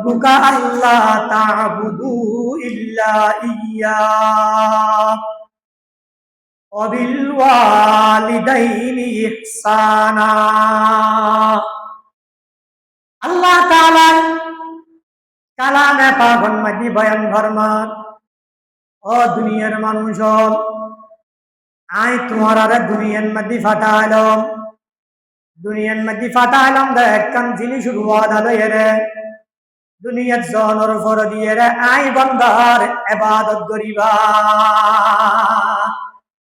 ربك ألا تعبدوا إلا إياه وبالوالدين إحسانا আল্লাহ তাআলা কালামে পাগন মাঝি বয়ান ফরমান ও দুনিয়ার মানুষ আই তোমার আরে দুনিয়ার মধ্যে ফাটাইলাম দুনিয়ার মধ্যে ফাটাইলাম দেখ কান জিনিস রুয়াদ আলো রে দুনিয়ার জনর ফর দিয়ে রে আই বন্দার এবাদত করিবা।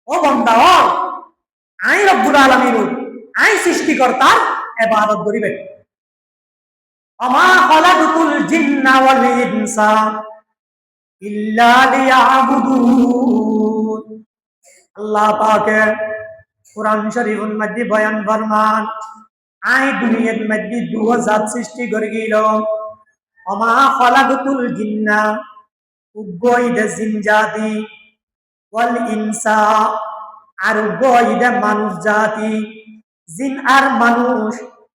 ও বন্দা, ও! আই রব্বুল আলামিন, আই সৃষ্টিকর্তার এবাদত করিবে। আমা খালাকুল জিন্না ওয়াল ইনসা ইল্লা লিয়াবুদুন। আল্লাহ পাকে কোরআন শরীফের মধ্যে বয়ান ফরমান, আই দুনিয়ার মধ্যে দু জাত সৃষ্টি করে গেল আমা খালাকুল জিন্না উগ্গইদে জিন জাতি ওয়াল ইনসা, আর উগ্গইদে মানুষ জাতি। জিন আর মানুষ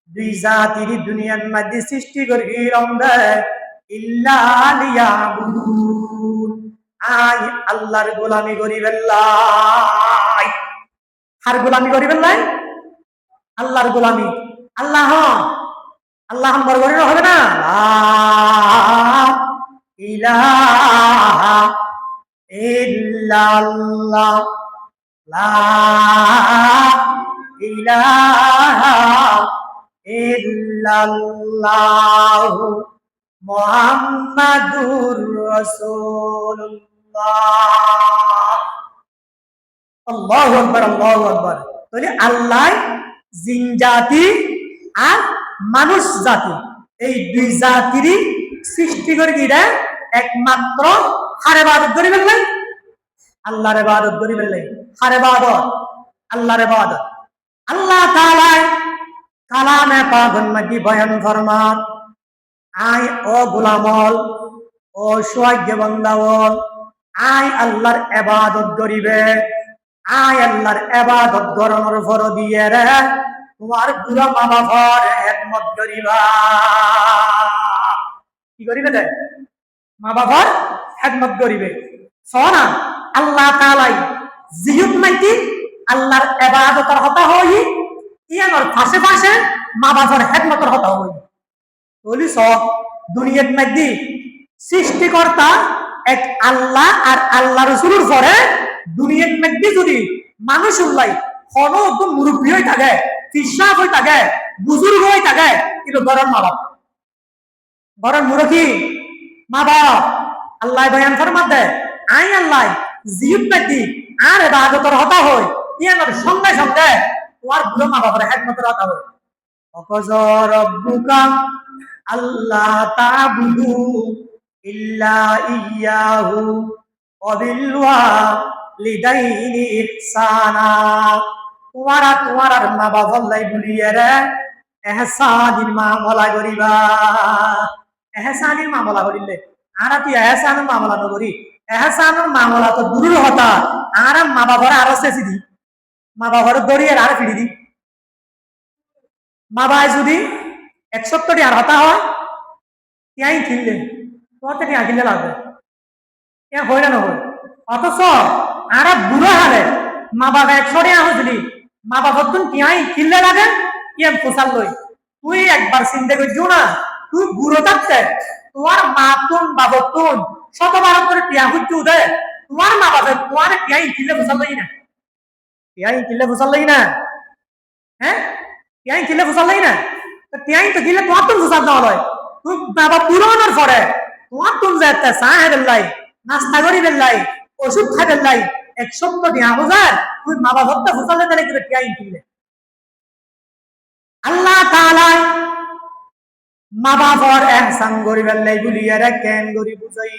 দুই জাতির দুনিয়ার মধ্যে সৃষ্টি করে গেলাম ইল্লা লিয়াবুদুন। আই, আল্লাহর গোলামি করি বেল্লাই আর গোলামি করি বেল্লাই আল্লাহর গোলামি। আল্লাহ। আল্লাহ বড় করে হবে না? ইলাহা ইল্লাল্লাহ। লা ইলাহা ইল্লাল্লাহ মুহাম্মাদুর রাসূলুল্লাহ। আল্লাহু আকবার আল্লাহু আকবার। তাহলে আল্লাহ জিন জাতি আর মানুষ জাতি। এই দুই জাতিরই সৃষ্টি করে দিলে একমাত্র হারে বাদত করি ফেললেন আল্লাহর ইবাদত করি ফেললেন হারে বাদত আল্লাহর ইবাদত আল্লাহ তাআলা কালামে পাগন মধ্যে বয়ান ফরমান। আয় ও গোলামল ও সোয়াগ্য বন্দাওল আয় আল্লাহর এবাদত করিবে আয় আল্লাহর এবাদত গরমর ফর দিয়ে রে। তোমার বুড়া মা বাবার একমত করিবা। কি করিবে দে মা বাবার একমত করিবে। সনা আল্লাহ তালাই জিয়ুত নাকি আল্লাহর এবাদতর হতা হই ইয়ানোর পাশে পাশে মা বাবার হেকমতর হতা হই। বলি সব দুনিয়ার মধ্যে সৃষ্টিকর্তা এক আল্লাহ আর আল্লাহ রসুলের পরে দুনিয়ার মধ্যে যদি মানুষ উল্লাই কোন একদম মুরব্বী হয়ে থাকে। ফিসাব হয়ে থাকে বুজুর্গ হয়ে থাকে, কিন্তু গরম মা বাপ গরম মুরব্বী মা বাপ, আল্লাহ বয়ান ফরমাত দেয় আই আল্লাহ জিয়ুত নাকি আর এবাদতর হতা হয় ইয়ানোর সঙ্গে সঙ্গে তোমার বুড়ো মা বাবার হেকমতর হতা হয় অকজ রব্বুকা আল্লাহ তাবুদু ইল্লা ইয়াহু অবিল্লা লিদাইনি ইহসানা তোমারা তোমার আর মা বাবার লাই বলিয়ে রে। এহসানির মামলা করিবা। এহসানির মামলা করিলে আর তুই এহসানের মামলা নকরি। এহসানের মামলা তো দূরের হতা আর মা বাবার আরও চেঁচি দি। মা বাবার দড়িয়ে আর ফিরি দি। মা বাই যদি এক সপ্তাহ আর হতা হয়, তিয়াই কিনলে তোমার তো টিয়া কিনলে লাগবে। টিয়া হয় না নহয় অথচ আর বুড়ো হালে মা বাবা একশো টিয়া হয়েছিলি মা বাবার তুন টিয়াই কিনলে লাগে ইয়ে পোষাল লই? তুই একবার চিন্তা করছিও না, তুই বুড়ো থাকতে তোমার মা তুন বাবা তুন শতবার করে টিয়া হচ্ছে উদয়। তোমার মা বাবা তোমার টিয়াই কিনলে পোষাল লই না। টিয়াই কিনলে পোষাল লই না। হ্যাঁ? টিয়াই কিনলে পোষাল লই না। টিয়াই তো কিনলে তোমার তুন পোষাল দেওয়া হয় তুই বাবা পুরোনোর পরে তোমার তুন যাতে চা হেবেল লাই, নাস্তা করি লাই, ওষুধ খাই বেল্লাই এক সপ্তাহ দিয়া বোঝার তুই মা বাবা ভক্ত পোষাল দেয় করে টিয়াই কিনলে আল্লাহ তাআলা মা বাবার এহসান করিবার লাই বলিয়ারা কেন করি বুঝাই।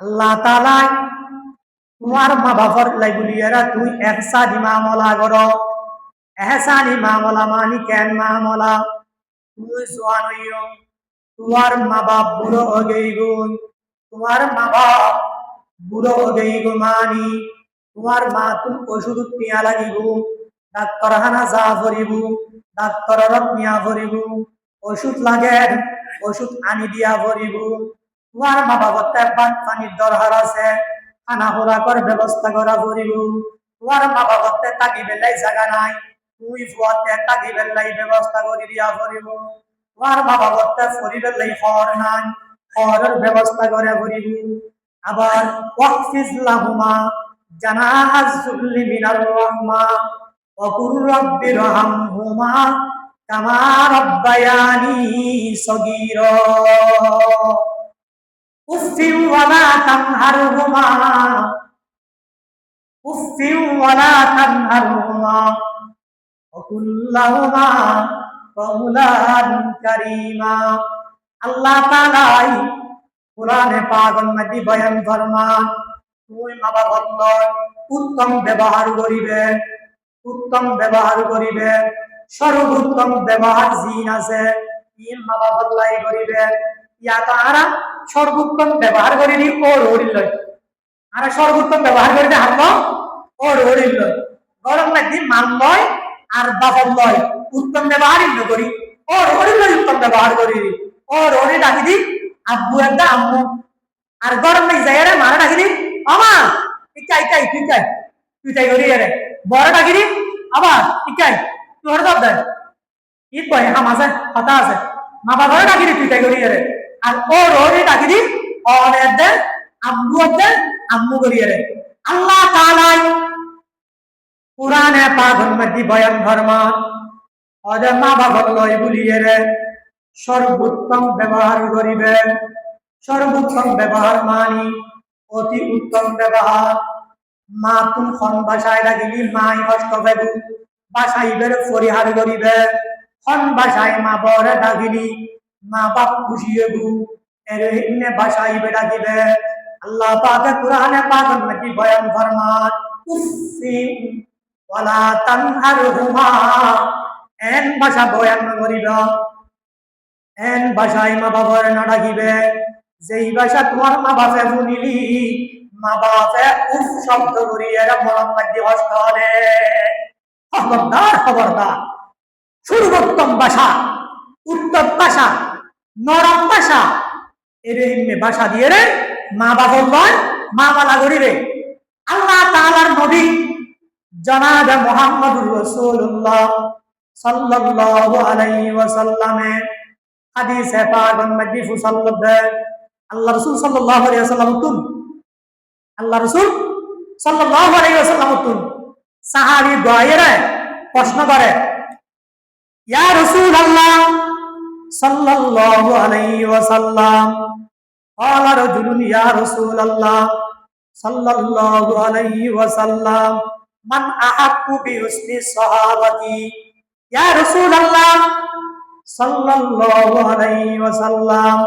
আল্লাহ তাআলা তোমার মা বাবার লাই বলিয়ারা তুই এহসানি মামলা কর। এহসানি মামলা মানি কেন মামলা? তুই সোয়ান হইও। তোমার মা বাপ বুড়ো হয়ে গই গুণ তোমার মা বাপ তোমার মা তুমি ওষুধ পিয়া লাগিব ওষুধ লাগে, ওষুধ আনি দিয়া তোমার মা বাবার ভাত পানির আছে, খানা খোরাকর ব্যবস্থা করা ভরিব তোমার মা বাবার তাকি বেলাই জায়গা নাই তুই ফুয়াতে তাকি বেলাই ব্যবস্থা করে দিয়া ভরিব তোমার মা বাবার ফরি বেলাই খর নাই খরের ব্যবস্থা করে ভরিব আবার ওয়াকফিজ লাহুমা জানাহাজ জুল্লি মিনার রহমা অকুর রব্বি রহমহুমা, কামা রব্বায়ানি সগীর। উফিউ ওয়ালা তানহারহুমা উফিউ ওয়ালা তানহারহুমা অকুল্লাহুমা কওলান কারীমা। আল্লাহ তাআলাই কোরআনে পাগল মধ্যে বয়ান ফরমান তুই মা বাবার উত্তম ব্যবহার করিবে, উত্তম ব্যবহার করিবে, সর্বোত্তম ব্যবহার জিন আছে ইন মা বাবার লাই করিবে। ইয়া তাহারা সর্বোত্তম ব্যবহার করিনি ও রড়িল আর সর্বোত্তম ব্যবহার করিতে হাত ও রড়িল গরম লাগি মান লয় আর বাপর লয়। উত্তম ব্যবহার ইন্ন করি, ও রড়িল উত্তম ব্যবহার করি ও রড়ি ডাকি দি আব্বু একটা আম্মু আর গরম যায় রে মারা ডাকি দি আমা, ইকাই ইকাই, তুই কাই তুই তাই করি রে বড় ডাকি দি আবার ইকাই, তুই হঠাৎ দেয় ঈদ কয় হাম আছে কথা আছে। মা বাবারও ডাকি দি তুই তাই করি রে আর ও রড়ি ডাকি দি অনের দেন, আম্মু দেন, আম্মু করি রে আল্লাহ তাআলাই কোরআনে পাগল মধ্যে বয়ান ফরমান। ওদের মা বাবা লয় বলিয়ে রে সর্বোত্তম ব্যবহার করিবে। সর্বোত্তম ব্যবহার মানি অতি উত্তম ব্যবহার। মা তুম খন বাসায় লাগিলি মাই কষ্ট পাইব বাসাইবের পরিহার করিবে। খন বাসায় মা বরে ডাকিলি। মা বাপ খুশি হইব। এর এমনে বাসাইবে ডাকিবে। আল্লাহ পাকে কোরআনে পাগল মধ্যে বয়ান ফরমান উফিন ওয়ালা তানহারহুমা। এন ভাষা বয়ান করিব। এন ভাষায় মা বাবার না ডাকিবে। যেই ভাষা তোমার মা বাপে শুনিলি, মা বাপে উফ শব্দ করি এরা মরণ মধ্যে হস্ত হলে খবরদার খবরদার। সর্বোত্তম ভাষা উত্তম ভাষা নরম ভাষা এর এমনি ভাষা দিয়ে রে মা বাবার মা বালা করিবে। আল্লাহ তাআলার নবী জনাব মোহাম্মদুর রাসূলুল্লাহ সাল্লাল্লাহু আলাইহি ওয়াসাল্লামে। হাদিসে পাক মধ্যে ফুসাল্লাহ আল্লাহ রাসূল সাল্লাল্লাহু আলাইহি ওয়াসাল্লাম তুন আল্লাহ রাসূল সাল্লাল্লাহু আলাইহি ওয়াসাল্লাম তুন সাহাবী দয়েরে প্রশ্ন করে ইয়া রাসূলুল্লাহ সাল্লাল্লাহু আলাইহি ওয়াসাল্লাম قال رجل يا رسول الله صلى الله عليه وسلم من أحق بحسن الصحابة يا رسول الله সাল্লাল্লাহু আলাইহি ওয়াসাল্লাম।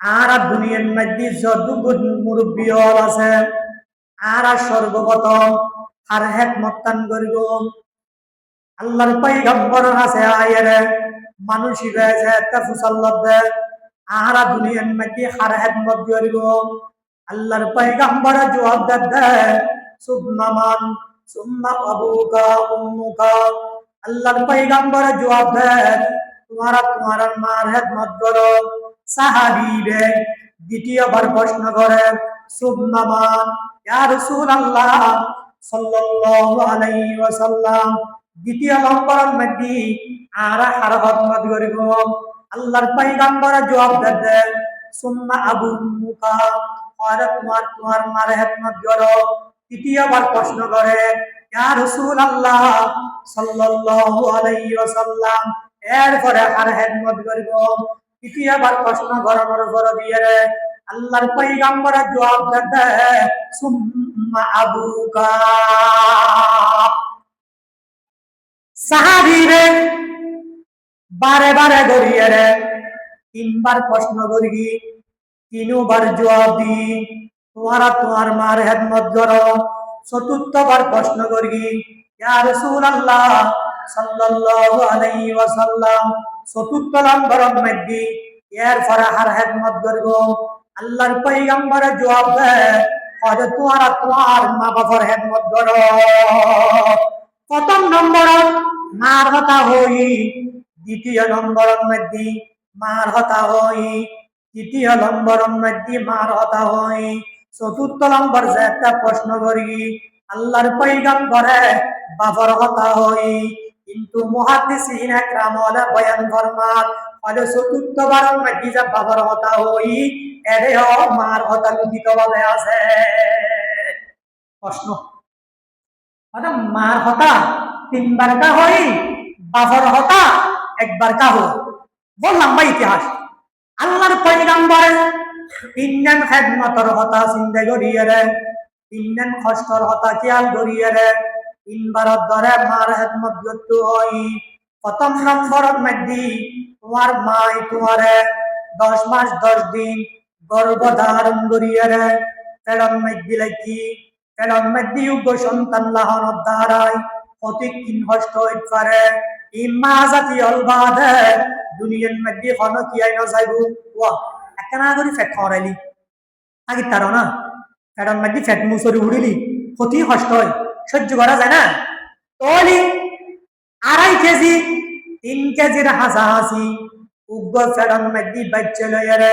আর দুনিয়ার মধ্যে যতটুকু মুরব্বী আছে, আর সর্বপ্রথম আর হেক মত্তান করিব। আল্লাহর পাইগম্বর আছে আয়েরে, মানুষ রয়েছে একটা ফুসাল্লাদ আহারা দুনিয়ার মধ্যে হার হেক মত করিব। আল্লাহর পাইগম্বর জবাব দেয় সুম্মা মান, সুম্মা আবুকা, উম্মুকা। আল্লাহর পৈগম্বর জবাব দে তোমারা তোমার মার হেকমত করো। সাহাবিবে দ্বিতীয়বার প্রশ্ন করে, সুম্মা মান ইয়া রাসূলুল্লাহ সাল্লাল্লাহু আলাইহি ওয়াসাল্লাম, দ্বিতীয় নম্বরের মধ্যে আর হার হেকমত করিব? আল্লাহর পৈগম্বর জবাব দে সুম্মা আবু মুকা আর তোমার তোমার মার হেকমত করো। তৃতীয়বার প্রশ্ন করে আর রে, আল্লাহর জবাব বারে বারে গড়িয়ে রে, তিনবার প্রশ্ন করি তিনবার জবাব দি তোমারা তোমার মার হেদমত করো চতুর্থবার প্রশ্ন করি, ইয়া রাসূলুল্লাহ সাল্লাল্লাহু আলাইহি ওয়াসাল্লাম, চতুর্থ নম্বরের মধ্যে এর পরে হার হেদমত করব। আল্লাহর পয়গম্বরে জবাব দেয়, হযরত তোমারা তোমার মা বাবার হেদমত করো। প্রথম নম্বর, মার কথা হই। দ্বিতীয় নম্বরের মধ্যে মার হতা হই। তৃতীয় নম্বর মধ্যে মার হতা হই। চতুর্থ নম্বর যে একটা প্রশ্ন করি। আল্লাহর পৈগম্বরে বাবার কথা হই কিন্তু মুহাদ্দিসিন একরাম ওলা বয়ান ফরমাত, ফলে চতুর্থ বারের মধ্যে যে বাবার হতা হই এরেও মার হতা লিখিত ভাবে আছে। প্রশ্ন। মার হতা তিনবার কা হই বাবার হতা একবার কা হই বললাম বা ইতিহাস। আল্লাহর পয়গাম্বর তিনজন খেদমতর হতা চিন্তা করিয়ে রে তিনজন কষ্টর হতা খেয়াল করিয়ে রে তিনবার ধরে মার হেদমত করতে হই প্রথম নম্বর মধ্যে তোমার মাই তোমারে দশ মাস দশ দিন গর্ভ ধারণ করিয়ে রে পেড়ন মধ্যে লাগি পেড়ন মধ্যে উগ্র সন্তান লাহন দ্বারাই অতি কিন হষ্ট হইতে পারে ইম্মা জাতি অলবাদে দুনিয়ার মধ্যে হন কি আইন যাইব ওয়া একখানা করে ফেট খাওয়াইলি আগে তারও না ফেটার মধ্যে ফেট মুসরি উড়িলি ক্ষতি কষ্ট হয়, সহ্য করা যায় না। তলি আড়াই কেজি, তিন কেজির হাসাহাসি উগ্র ফেটার মধ্যে বাচ্চা লইয়ারে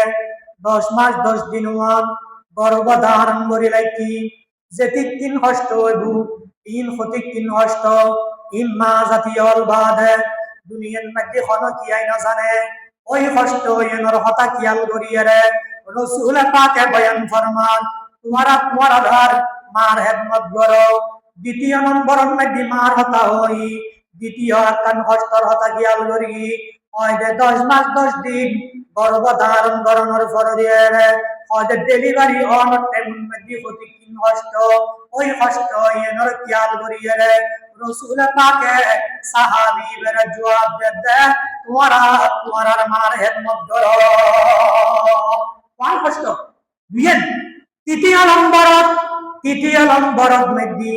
দশ মাস দিন ওয়ান গর্ভ ধারণ করি লাইকি যেটি তিন হষ্ট হইব তিন ক্ষতি তিন হষ্ট, ইম্মা জাতীয় জানে ওই কষ্ট হতা কিয়াল করিয়ারে রসুল পাকে বয়ান ফরমান, তোমারা তোমার আধার, মার হেদমত করো দ্বিতীয় নম্বর মার হতা হই। দ্বিতীয় হস্তর হতা কিয়াল হয় যে দশ মাস দশ দিন গর্ভ ধারণ করানোর পর দিয়ে হয় যে ডেলিভারি অন ক্ষতি কিন হস্ত। ওই হস্ত এনর কিয়াল করিয়ে রসুল পাকে সাহাবি বেরা জবাব দেতে তোমারা তোমার কোন কষ্ট বুঝেন তৃতীয় তৃতীয় নম্বর মধ্যে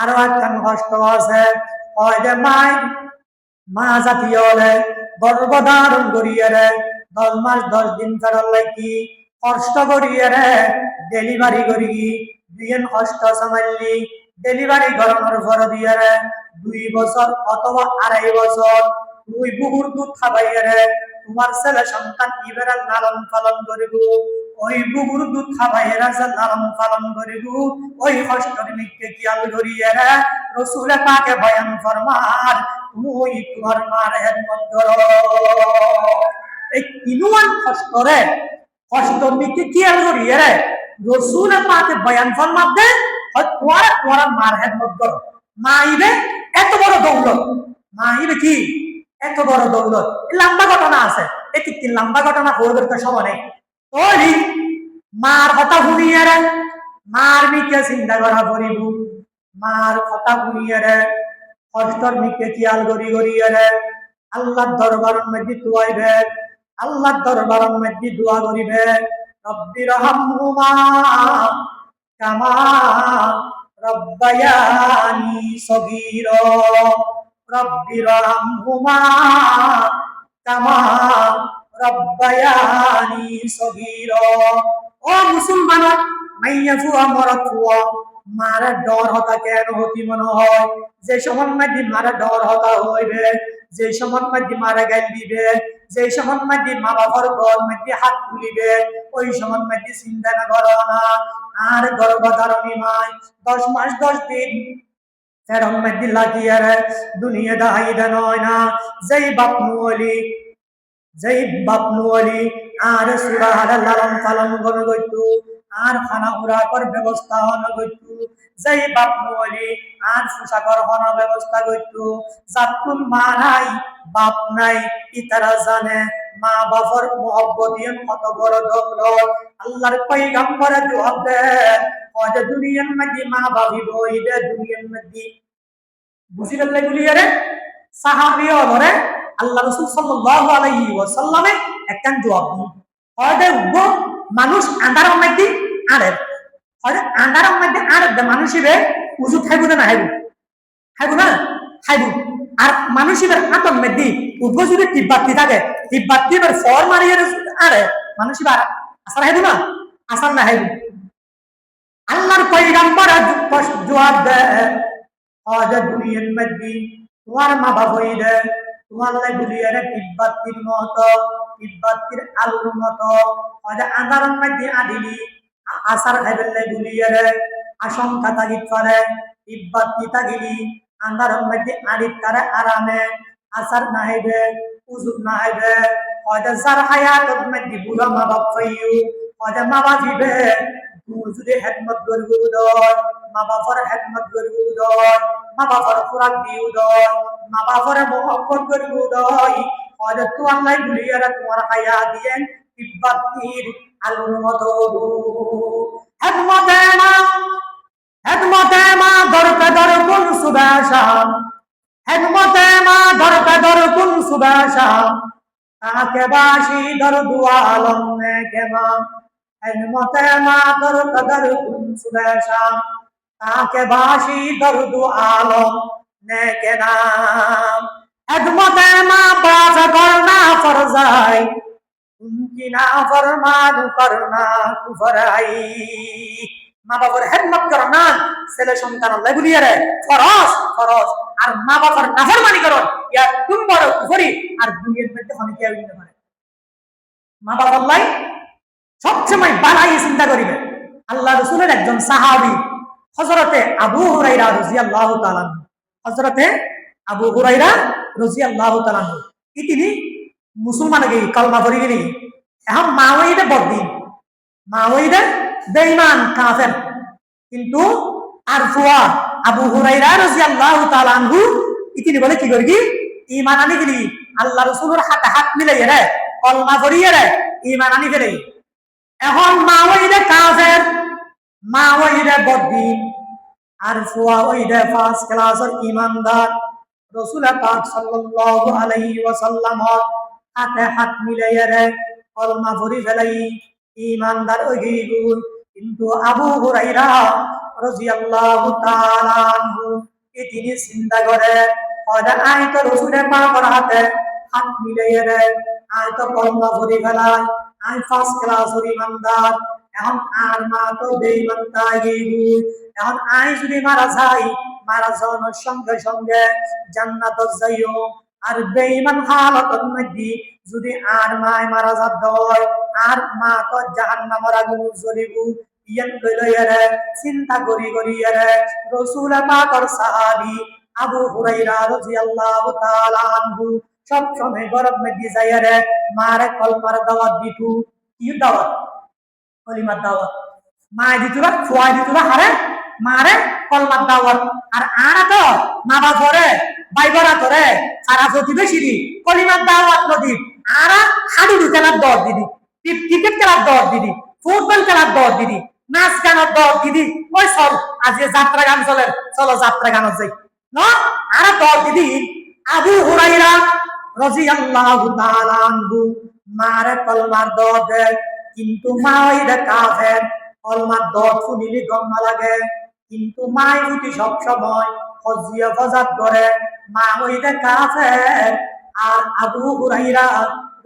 আরও একটা কষ্ট আছে হয় যে মাই, মা জাতীয় গর্ভধারণ করিয়ে রে, দশ মাস, দশ দিন ফেরার লাগি কষ্ট করিয়ে রে, ডেলিভারি করি। দুইজন কষ্ট সামাইলি ডেলিভারি করানোর পর দিয়ে রে, দুই বছর অথবা আড়াই বছর তুই বুকুর দুধ খাবাইয়ে রে, তোমার ছেলে সন্তান ইবেরা লালন পালন করিব, ওই বুকুর দুধ খাবাইয়েরা যে লালন পালন করিব, ওই কষ্টর মিটকে কিয়াল করিয়ে রে, রসুলে পাকে বয়ান ফরমান তুমি তোমার মার হেদমত করো এই তিনুয়ান কষ্টরে কষ্ট মিটকে কিয়াল করিয়ে রে, রসুলে পাকে বয়ান ফরমান দে বড় দৌলত। কি? দৌলত। ঘটনা আছে। কি ঘটনা চিন্তা করা করিব। মার কথা শুনিয়ে রে। কষ্টর মিকে কিয়াল করি করিয়ে রে। আল্লাহর দরবারের মধ্যে তুয়াইবে আল্লাহর দরবারের মধ্যে দোয়া করিবে। হামহুমা কামা রব্বায়ানি সগীরা। রব্বির হামহুমা কামা রব্বায়ানি সগীরা। ও মুসলমান মাইয়া ফুয়া মরত ফুয়া মারা ডর হতা কেন হতি মনে হয়? যে সময় মাঝে মারা ডর হতা হইবে, যে সময় মাঝে মারা গাল দিবে, যে সময় মাঝে মা বাবার ঘর মধ্যে হাত তুলিবে, ওই সময় মধ্যে চিন্তা না করো না, আর গর্ভধারণী মায় দশ মাস, দশ দিন ফেরম মধ্যে লাগিয়ে রে, দুনিয়া দাহাইদা নয় না। যেই বাপ নুয়ালি যেই বাপ নুয়ালি আর সুরা হারা লালন পালন করে গইতু। আর খানা উড়া কর ব্যবস্থা হন গইতু যেই বাপ নুয়ালি আর পোশাকর হন ব্যবস্থা গইতু জাতুন মা নাই, বাপ নাই ইতারা জানে। মা বাবার মোহব্বত কত বড় দৌলত আল্লাহর পয়গম্বরে জবাব দেন কয় দুনিয়ার মধ্যে মা ভাবিব ইদে দুনিয়ার মধ্যে বুঝি ফেললে গুলিয়ারে সাহাবিও ধরে আল্লাহ রসুল সাল্লাল্লাহু আলাইহি ওয়াসাল্লামে একখান জবাব হয়তো উগ্র মানুষ আন্ধার মধ্যে আড়ে হয়তো আন্ধার মধ্যে আড়ে মানুষের উজু খাইব না খাইব? খাইব না? খাইব। আর মানুষের হাতন মধ্যে উগ্র যদি টিব্বাতি থাকে টিব্বাতি এবার ফর মারিয়ে আরে, মানুষ এবার আসার খাইব না? আসার না খাইব। আল্লাহর পয়গাম্বর জবাব দেয় হজর দুনিয়ার মধ্যে তোমার মা বাবা হইলে তোমার দুনিয়ার তিব্বাতির মত তিব্বতির আলুর মতো। আন্ধারের মধ্যে আদিলি আসার খাইবেলে গুলিয়ে আশঙ্কা তাগিদ করে তিব্বতি তাগিলি আন্ধারের মধ্যে আদিত তারে আরামে, আসার না হইবে উজুর না হইবে হয়তো যার হায়াতের মধ্যে বুড়া মা বাপ পাইও হয়তো মা বাপ দিবে যদি হেদমত করব উদয় মা বাবার হেদমত করব উদয় মা বাবার খোরাক দিয়ে উদয় মা বাবার মহব্বত করব উদয় হয়তো তো আল্লাহ ভুলিয়ে তোমার হায়া দিয়ে মতো হেদমতে মা হেদমতে মা দরকে দর কোন সুবেশা হেদমতে মা দরকে দর কোন সুবেশা তাকে বাসি দর দুয়ালম নে কেমা হেদমতে মা দরকে দর কোন সুবেশা তাকে বাসি দর দুয়ালম নে কেনাম হেদমতে মা, বাজ করনা ফরজাই মা বাবার হেদমত করো না, ছেলে সন্তান আল্লাহ বলিয়ে রে ফরজ ফরজ। আর মা বাবার নাফরমানি করো, ইয়া তুমি বড় কুফরি, আর দুনিয়ার মধ্যে অনেকে পারে মা আল্লাহ বালাই চিন্তা করিবে। আল্লাহ রসুলের একজন সাহাবি হজরতে আবু হুরাইরা রাদিয়াল্লাহু তাআলা হজরতে আবু হুরাইরা রাদিয়াল্লাহু তাআলা কি তিনি মুসলমান কি কলমা পড়ি গেলি এখন মা ওইটা বদিন মা ওইটা বেঈমান, কাফের। কিন্তু আর ফুয়া আবু হুরাইরা রাদিয়াল্লাহু তাআলা আনহু, ইতিনি বলে কি করবি ঈমান আনি গেলি আল্লাহ রাসূলের হাতে হাত মিলাই রে, কলমা পড়িয়ে রে, ঈমান আনি ফেলে। এখন মা ওইটা কাফের মা ওইটা বদিন আর ফুয়া ওইটা ফার্স্ট ক্লাসের ইমানদার রসুল পাক সাল্লাল্লাহু আলাইহি ওয়াসাল্লাম হাতে হাত মিলাইয়া রে। কলমা ভরি ফেলাই ইমানদার ওই গিগুল কিন্তু আবু হুরাইরা রাদিয়াল্লাহু তাআলা আনহু কি তিনি চিন্তা করে। কয়টা আই তো রসুলের পাকের হাতে হাত মিলাইয়া রে আই তো কলমা ভরি ফেলাই আই ফার্স্ট ক্লাসের ইমানদার এখন আর মা তো বেঈমান তাই এখন আই যদি মারা যাই মারা যাওয়ার সঙ্গে সঙ্গে জান্নাত যাইও। আর বেঈমান হালতর মধ্যে যদি আর মায় মারা যাত দয় আর মা তো জাহান্নামের আগুন জ্বলিব, ইয়ান কইল ইয়ারে, চিন্তা করি করি ইয়ারে। রাসূল পাকর সাহাবী আবু হুরাইরা রাদিয়াল্লাহু তাআলা আনহু সব সময় গরম মধ্যে যাইয়ারে মারে কলমার দাওয়াত দিতু। কি দাওয়াত? কলিমার দাওয়াত। মা দিতুরা খোয়া দিতুরা, হারে মারে কলমার দাওয়াত। আর আনা তো মা বাপরে বাইবরা তোরে আর প্রতিবেশী দি কলিমার দাওয়াত নদী আরা হাডুডু খেলার দর দিদি ক্রিকেট খেলার দর দিদি ফুটবল খেলার দর দিদি নাচ গানের দর দিদি ওই চল, আজ যাত্রা গান চলে, চলো যাত্রা গান যাই। ন আরা দর দিদি আবু হুরাইরা রাদিয়াল্লাহু তাআলা আনহু মারে কলমার দর দেয় কিন্তু মা ওইটা কাফের কলমার দর শুনিলে গঙ্গা লাগে কিন্তু মাই উঠি সব সময়, ফজিয়া ফজাত করে মা ওইটা কাফের আর আবু হুরাইরা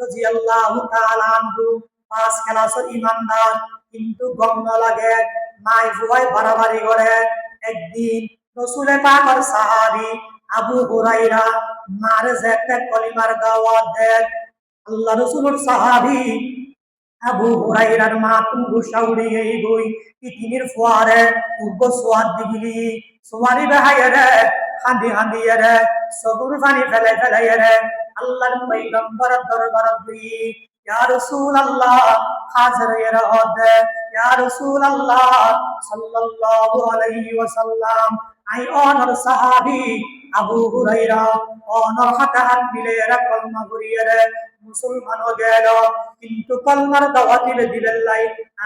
রাদিয়াল্লাহু তাআলা আনহু, পাঁচ ক্লাসের কিন্তু গঙ্গ লাগে, মাই ভুয়াই বাড়াবাড়ি করে। একদিন রসুলে পাকর সাহাবি আবু হুরাইরা মার যেতে কলিমার দাওয়াত দেয়। আল্লাহ রসুলের সাহাবি আবু হুরাইরার মা তুঙ্গু সাউরি এই পৃথিবীর ফোয়ারে উগ্র সোয়াদ দিগিলি, সোয়ারি বেহাইরে হাঁদি হাঁদি রে সবুর পানি ফেলে ফেলে রে আল্লাহর পৈগম্বর দরবার দুই, ইয়া রাসূলুল্লাহ, হাজির এর হদ। ইয়া রাসূলুল্লাহ, সাল্লাল্লাহু আলাইহি ওয়াসাল্লাম। আই অনর সাহাবী আবু হুরাইরা অনর হাতে মিলে এরা কলমা ঘুরিয়ে রে মুসলমান গেল কিন্তু কলমার দাওয়া দিলে দিলেন লাই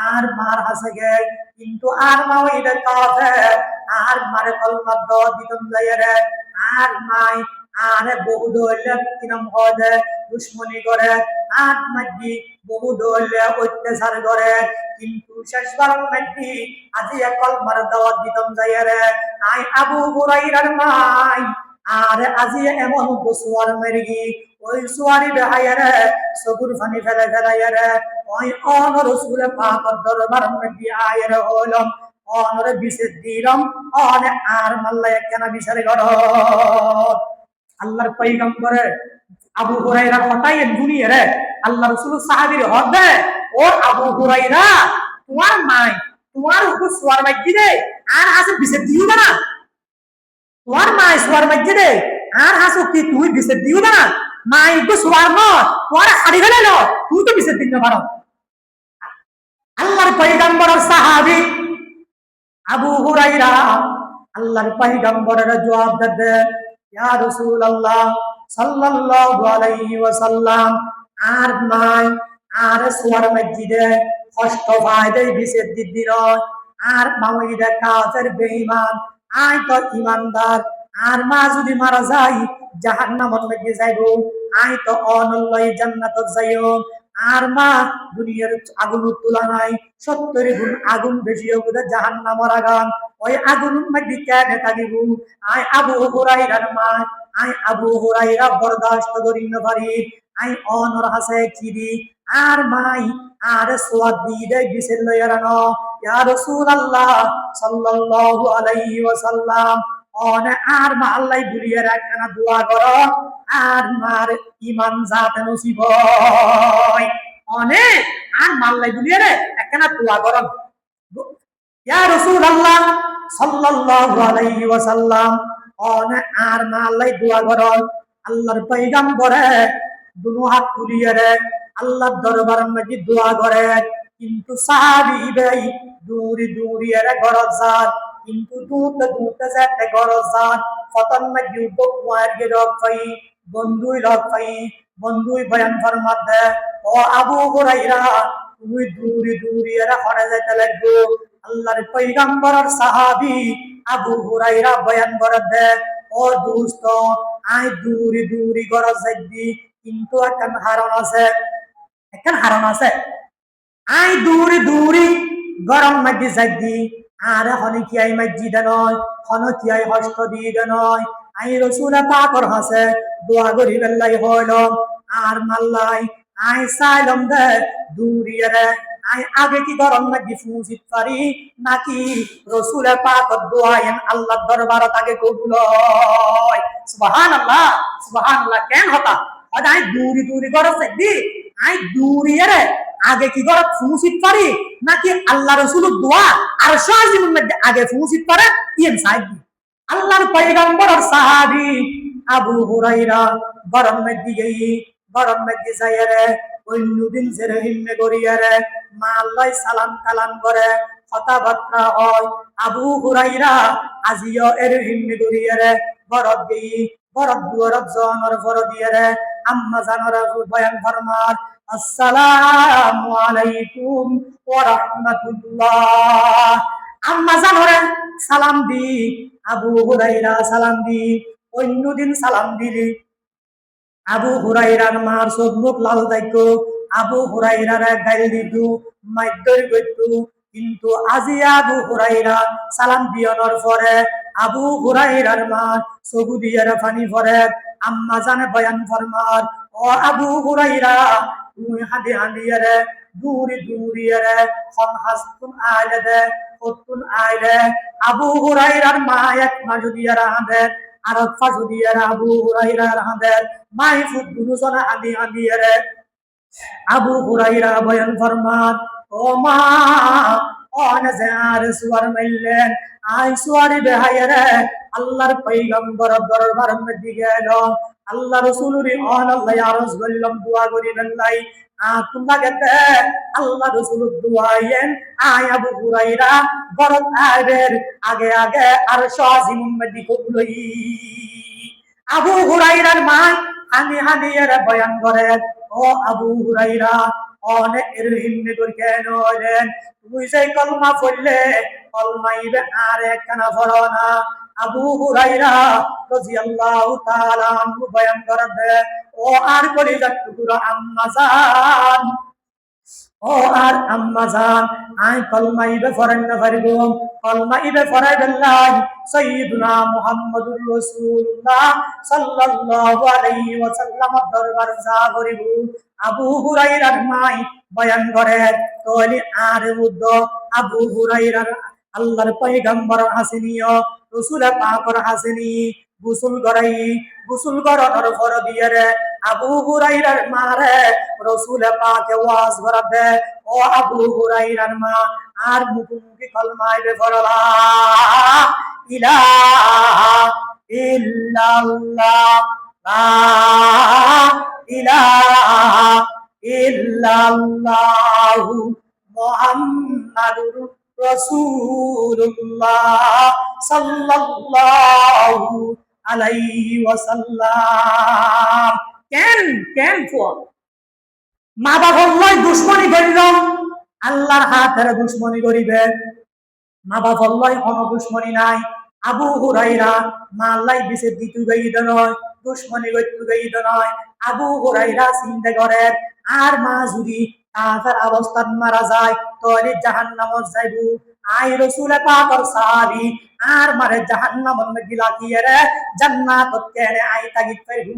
আর মার হাসে গে কিন্তু আর মা রে কাফের আর মারে কলমার দাওয়া দিতম যাই রে আর মাই, আরে বহু দৌড়লে কিরম হয় দুশ্মনী করে আর মাঝি বহু দৌড়লে অত্যাচার করে কিন্তু শেষবার মাঝি আজি কলমার দাওয়াত দিতম যাই রে আই আবু হুরাইরার মাই আর আজি এমন গোসুয়ার মেরগি, ওই সুয়ারি বেহাইয়ারে সবুর ফানি ফেলে ফেলাইয়ারে, ওই অন রসুলে পাকর দরবার মধ্যে আয়ের হইলাম, অনরে বিশেষ দিলাম, অনে আর মাল্লা একখানা বিশারে ঘর আল্লাহর পৈগম্বরে আবু হুরাইরা হতাই দুনিয়া রে, আল্লাহ রসুল সাহাবির হবে ও আবু হুরাইরা তোমার মাই, তোমার উপর সোয়ার মাইজি দে আর আছে বিসে দিও না। তোমার মাই সোয়ার মাইজি দে আর হাসো কি তুই বিসে দিও না? মাই তো সোয়ার ন তোমার হারি গেলে ন তুই তো বিসে দিতে পারো। আল্লাহর পয়গম্বরের সাহাবী আবু হুরাইরা আল্লাহর পয়গম্বরের জবাব দেন ইয়া রাসূলুল্লাহ সাল্লাল্লাহু আলাইহি ওয়াসাল্লাম, আর নাই, আর সোয়ার মসজিদে কষ্ট পায় দেই বিশেষ দিন আর মামুইদে কাফের বেঈমান আই তো ইমানদার। আর মা যদি মারা যায় জাহান্নামের মধ্যে যাইব। আই তো অনল্লাই জান্নাতত যাইও। আর মা, দুনিয়ার আগুন তুলনায় সত্তর গুণ আগুন বেশি হবে জাহান নামর আগান ওই আগুন মধ্যে কেনে থাকিব? আই আবু হুরাইরার মা। আই আবু হুরাইরা বরদাস্ত করি পারি। আই অনর হাসে চিরি। আর মাই, আর সোয়াদ দিয়ে বিসের লয়ারানো ইয়া রাসূলুল্লাহ সাল্লাল্লাহু আলাইহি ওয়াসাল্লাম, অনে আর মা আল্লাহ বুলিয়ে রাখানা দোয়া করো, আর মার ইমান জাতে নসিব অনে আর মাল্লাই বুলিয়ে রে, একখানা দোয়া করো। ইয়া রাসূলুল্লাহ সাল্লাল্লাহু আলাইহি ওয়াসাল্লাম, অনে আর মা আল্লাহ দোয়া করো। আল্লাহর পয়গম্বরে দুনো হাত তুলিয়ে রে, আল্লাহর দরবারের মধ্যে দোয়া করে। কিন্তু সাহাবি ভাই দূরি দূরি এর গরজ যান কিন্তু দূরতে দূরতে যেতে গরজ যান ফতন মধ্যে উপকুয়ার গে রক পাই, বন্ধুই লক পাই, বন্ধুই বয়ান ফরমাত দে ও আবু হুরাইরা, তুমি দূরি দূরি এর হরে যেতে লাগবো। আল্লাহর পয়গম্বরের সাহাবি আবু হুরাইরা বয়ান করে দে। ও দোস্ত আই দূরি দূরি গরজ যাইবি কিন্তু একটা হারণ আছে। একটা হারণ আছে? আই দূরি দূরি গরম মধ্যে যাইদি আর হনে কি আই মসজিদে নয় হন কি আই হস্ত দিয়ে নয়। আই রসুল পাকর হাসে দোয়া করি বেল্লাই হইল আর মাল্লাই, আই সাইলম দে দূরি রে আই আগে কি গরম মধ্যে ফুসিত পারি নাকি রসুল পাকর দোয়ায়েন আল্লাহ দরবার তাকে কবুল হয়। সুবহানাল্লাহ সুবহানাল্লাহ, কেন হতা? আই দূরি দূরি গরম দি আই দূরি রে আগে কি করে ফুসিত পারি? নাকি আল্লাহ রসুল দোয়া আর সাহায্যের মধ্যে আগে ফুসিত পারে? ইয়েন সাহায্য আল্লাহর পয়গম্বর সাহাবি আবু হুরাইরা গরম মধ্যে গেই গরম মধ্যে যাই রে অন্যদিন জেরে হিম্মে করিয়া রে, মা আল্লাহ সালাম কালাম করে, কথাবার্তা হয়। আবু হুরাইরা আজিও এর হিম্মে করিয়া রে, বরফ গেই বরফ দুয়ারত জনর ফর দিয়ে রে আম্মা জানরা বয়ান আসসালামু আলাইকুম ওয়া রাহমাতুল্লাহ। আম্মা জানরে সালাম দি। আবু হুরাইরা সালাম দি। অন্যদিন সালাম দিলি। আবু হুরাইরার মার চোখ মুখ লাল যাইতো আবু হুরাইরার গাইল দিতু গইতু। কিন্তু আজি আবু হুরাইরা সালাম দিয়নৰ পরে আবু হুরাইরার মা চকু দিয়ার পানি পরে আম্মা জানে বয়ান ফরমার, ও আবু হুরাইরা তুমি হাদি হাদিয়ারে দূরি দূরিয়ারে খন হাসতুন আইলে দে হতুন আইলে আবু হুরাইরার মা এক মা যদিয়ার হাঁদের আর ফা যদিয়ার আবু হুরাইরার হাঁদের মাই ফুট দুজনে হাদি হাদিয়ারে আবু হুরাইরা বয়ান ফরমান ও মা অনজার সুয়ার মাইলেন, আই সুয়ারি বেহাইরে আল্লাহর পৈগম্বর দরবার মধ্যে গেল। আল্লাহ রসুলুরি অন আল্লাহ আরজ বললাম দোয়া করিবেন লাই তোমরা গেতে আল্লাহ রসুল দোয়াইয়েন আয় আবু হুরাইরা বরত আইবের আগে আগে আর সাজিম মধ্যে কবুলই আবু হুরাইরার মা হানি হানি এর বয়ান করেন ও আবু হুরাইরা অনেক এর হিন্দি করে কেন হলেন তুমি সেই কলমা পড়লে, কলমাইবে আর একখানা না। আবু হুরাইরা রাদিয়াল্লাহু তাআলা আনহু বয়ান করবে ও আর করে যাত্তুরা আম্মা জান, ও আর আম্মা জান আই কলমা ইবে না সাইয়্যিদুনা মুহাম্মাদুর রাসূলুল্লাহ সাল্লাল্লাহু আলাইহি ওয়াসাল্লাম দরবার যা আবু হুরাইরার মাই বয়ান করে, তোলি আর মুদ্দ আবু হুরাইরার আল্লাহর পয়গম্বর হাসিনিও রসুল পাকর হাসিনি গোসল করাই গোসল করানোর পর দিয়ে রে আবু হুরাইরার মা রে রসুল পাকে ওয়াজ করাবে ও আবু হুরাইরার মা আর মুখোমুখি কলমায় বে ফরলা ইলাহা ইল্লাল্লাহ, লা ইল্লাল্লাহু মুহাম্মাদুর কেন? মা বাবার লয় দুশ্মনী করিলাম আল্লাহর হাতের দুশ্মনী করিবে মা বাবার লয় কোনো দুশ্মনী নাই। আবু হুরাইরা মা আল্লাহ বিছে দিতু গাইদ নয়, দুশ্মনী গইতু গাইদ নয়। আবু হুরাইরা চিন্তা করে আর মা যদি কাফের অবস্থান মারা যায় তাহলে জাহান্নামত যাইব। আই রসুলে পাকর সাহাবি, আর মারে জাহান্নামত গিলা কি রে, জান্নাত কেনে আই তাগি পাইবু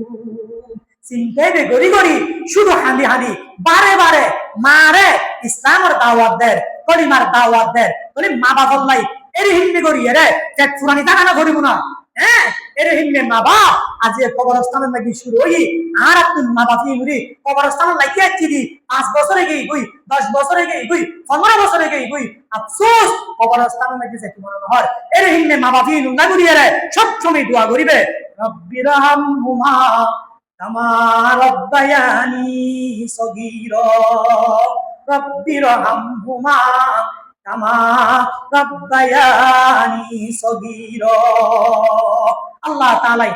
চিন্তা বে গড়ি গড়ি, শুধু হানি হানি বারে বারে মারে ইসলামের দাওয়াত দেয় কলিমার দাওয়াত দেয় বলে, মা বাবার লাই এর হিন্দি করি রে পেট ফুরানি টাকা না করিব না। হ্যাঁ এর হিন্দি মা বাপ আজ কবরস্থানের লাগি শুরু হই আর আপনি মা বাপি মুড়ি কবরস্থানের লাগি আছি দি পাঁচ বছরে গেই গই দশ বছরে গেই গই পনেরো বছরে গেই গই আফসোস কবরস্থানের লাগি যেতে মনে হয়। এর হিন্দি মা বাপি নুঙ্গা করিয়ে রে সব সময় দোয়া করিবে। রব্বিরাম হুমা কামা রব্বায়ানি সগীরা। রব্বির হামহুমা কামা রব্বায়ানি সগীরা। আল্লাহ তাআলাই